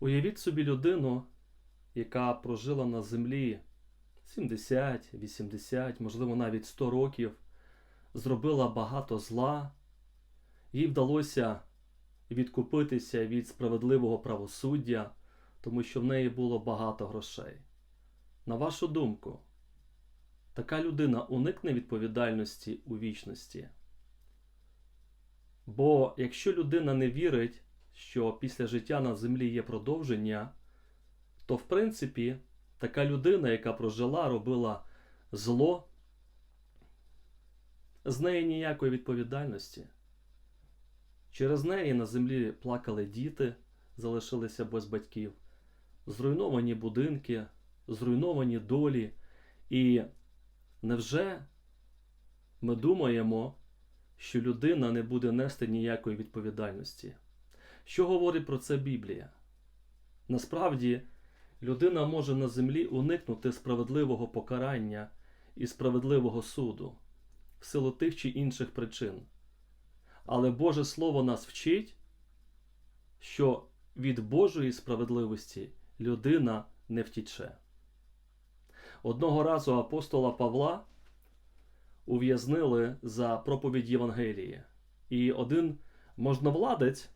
Уявіть собі людину, яка прожила на землі 70, 80, можливо, навіть 100 років, зробила багато зла, їй вдалося відкупитися від справедливого правосуддя, тому що в неї було багато грошей. На вашу думку, така людина уникне відповідальності у вічності? Бо якщо людина не вірить, що після життя на землі є продовження, то в принципі така людина, яка прожила, робила зло, з неї ніякої відповідальності. Через неї на землі плакали діти, залишилися без батьків, зруйновані будинки, зруйновані долі. І невже ми думаємо, що людина не буде нести ніякої відповідальності? Що говорить про це Біблія? Насправді, людина може на землі уникнути справедливого покарання і справедливого суду в силу тих чи інших причин. Але Боже Слово нас вчить, що від Божої справедливості людина не втіче. Одного разу апостола Павла ув'язнили за проповідь Євангелії, і один можновладець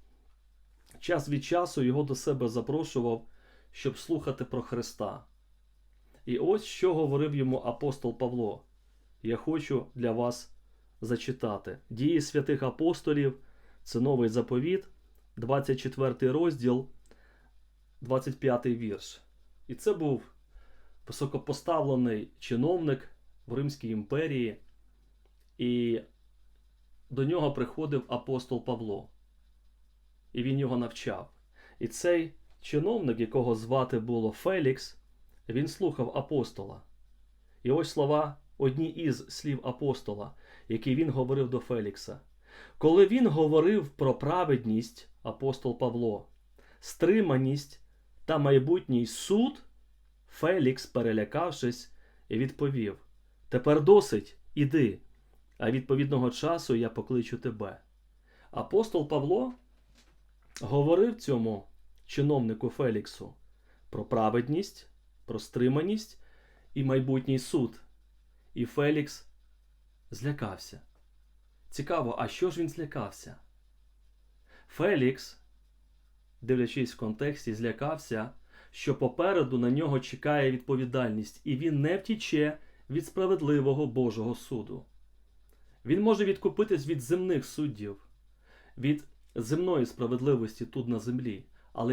час від часу його до себе запрошував, щоб слухати про Христа. І ось що говорив йому апостол Павло. Я хочу для вас зачитати. Дії святих апостолів, це новий заповіт, 24 розділ, 25 вірш. І це був високопоставлений чиновник в Римській імперії, і до нього приходив апостол Павло. І він його навчав. І цей чиновник, якого звати було Фелікс, він слухав апостола. І ось слова, одні із слів апостола, які він говорив до Фелікса. Коли він говорив про праведність, апостол Павло, стриманість та майбутній суд, Фелікс, перелякавшись, відповів: Тепер досить, іди, а відповідного часу я покличу тебе. Апостол Павло говорив цьому чиновнику Феліксу про праведність, про стриманість і майбутній суд. І Фелікс злякався. Цікаво, а що ж він злякався? Фелікс, дивлячись в контексті, злякався, що попереду на нього чекає відповідальність, і він не втіче від справедливого Божого суду. Він може відкупитись від земних суддів, від земної справедливості тут на землі, але він